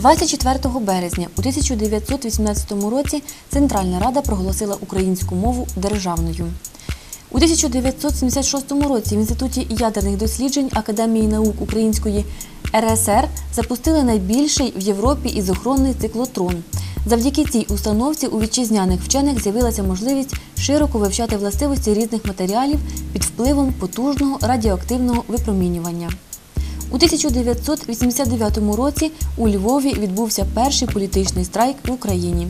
24 березня у 1918 році Центральна Рада проголосила українську мову державною. У 1976 році в Інституті ядерних досліджень Академії наук Української РСР запустили найбільший в Європі ізохронний циклотрон. Завдяки цій установці у вітчизняних вчених з'явилася можливість широко вивчати властивості різних матеріалів під впливом потужного радіоактивного випромінювання. У 1989 році у Львові відбувся перший політичний страйк в Україні.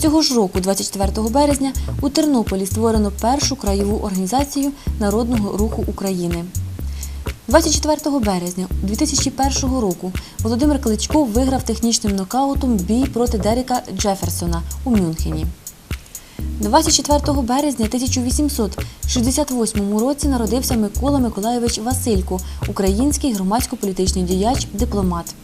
Цього ж року, 24 березня, у Тернополі створено першу краєву організацію Народного руху України. 24 березня 2001 року Володимир Кличко виграв технічним нокаутом бій проти Дерека Джеферсона у Мюнхені. 24 березня 1868 році народився Микола Миколайович Василько, український громадсько-політичний діяч, дипломат.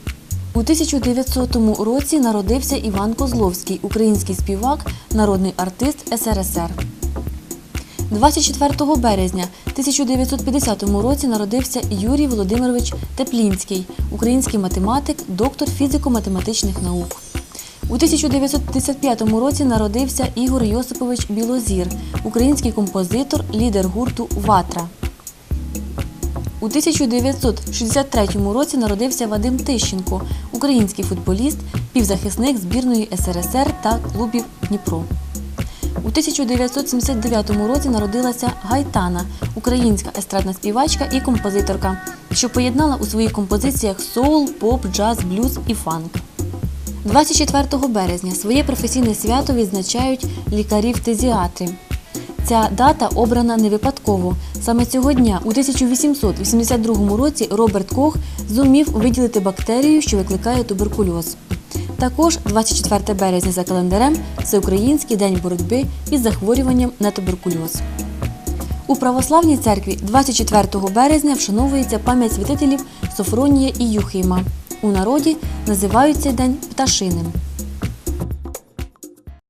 У 1900 році народився Іван Козловський, український співак, народний артист СРСР. 24 березня 1950 році народився Юрій Володимирович Теплінський, український математик, доктор фізико-математичних наук. У 1955 році народився Ігор Йосипович Білозір, український композитор, лідер гурту Ватра. У 1963 році народився Вадим Тищенко, український футболіст, півзахисник збірної СРСР та клубів Дніпро. У 1979 році народилася Гайтана, українська естрадна співачка і композиторка, що поєднала у своїх композиціях соул, поп, джаз, блюз і фанк. 24 березня своє професійне свято відзначають лікарі-фтезіатри. Ця дата обрана не випадково. Саме цього дня, у 1882 році, Роберт Кох зумів виділити бактерію, що викликає туберкульоз. Також 24 березня за календарем Всеукраїнський день боротьби із захворюванням на туберкульоз. У православній церкві 24 березня вшановується пам'ять святителів Софронія і Юхима. У народі називають цей день пташиним.